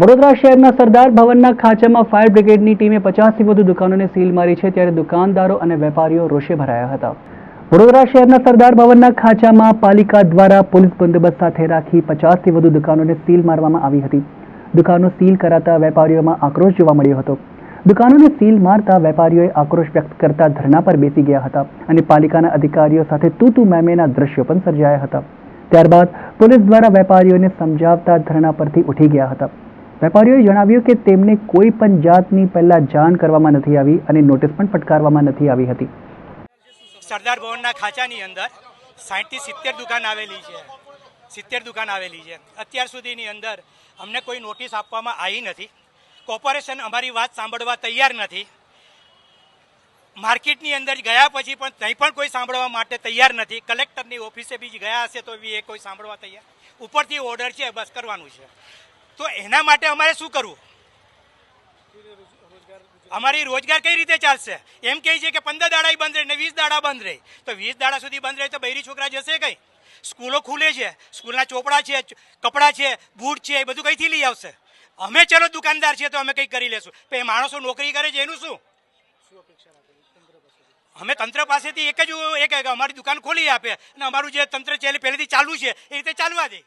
વડોદરા શહેરના સરદાર ભવનના ખાંચામાં ફાયર બ્રિગેડની ટીમે પચાસથી વધુ દુકાનોને સીલ મારી છે ત્યારે દુકાનદારો અને વેપારીઓ રોષે ભરાયા હતા. વડોદરા શહેરના સરદાર ભવનના ખાંચામાં પાલિકા દ્વારા પોલીસ બંદોબસ્ત સાથે રાખી પચાસથી વધુ દુકાનોને સીલ મારવામાં આવી હતી. દુકાનો સીલ કરાતા વેપારીઓમાં આક્રોશ જોવા મળ્યો હતો. દુકાનોને સીલ મારતા વેપારીઓએ આક્રોશ વ્યક્ત કરતા ધરણા પર બેસી ગયા હતા અને પાલિકાના અધિકારીઓ સાથે તૂતુ, મેમેના દ્રશ્યો પણ સર્જાયા હતા. ત્યારબાદ પોલીસ દ્વારા વેપારીઓને સમજાવતા ધરણા પરથી ઉઠી ગયા હતા. વેપારીઓએ જણાવ્યું કે તેમને કોઈ પણ જાતની પહેલા જાણ કરવામાં નથી આવી અને નોટિસ પણ ફટકારવામાં નથી આવી હતી. સરદાર ભવનના ખાંચાની અંદર સાઠથી સિત્તેર દુકાન આવેલી છે. સિત્તેર દુકાન આવેલી છે. અત્યાર સુધીની અંદર અમને કોઈ નોટિસ આપવામાં આવી નથી. કોર્પોરેશન અમારી વાત સાંભળવા તૈયાર નથી. માર્કેટની અંદર ગયા પછી પણ ત્યાં પણ કોઈ સાંભળવા માટે તૈયાર નથી. કલેક્ટરની ઓફિસે બી ગયા હશે તો બી એ કોઈ સાંભળવા તૈયાર. ઉપરથી ઓર્ડર છે, બસ કરવાનું છે. તો એના માટે અમારે શું કરવું? અમારી રોજગાર કઈ રીતે ચાલશે? એમ કહે છે કે પંદર દાડા બંધ રહે ને વીસ દાડા બંધ રહે. તો વીસ દાડા સુધી બંધ રહે તો બૈરી છોકરા જશે કઈ? સ્કૂલો ખુલે છે, સ્કૂલના ચોપડા છે કપડાં છે, બૂટ છે, એ બધું કઈથી લઈ આવશે? અમે ચલો દુકાનદાર છીએ તો અમે કંઈક કરી લેશું. પણ એ માણસો નોકરી કરે છે, એનું શું? અમે તંત્ર પાસેથી એક જ એક અમારી દુકાન ખોલી આપે અને અમારું જે તંત્ર છે પહેલેથી ચાલુ છે, એ રીતે ચાલવા દે.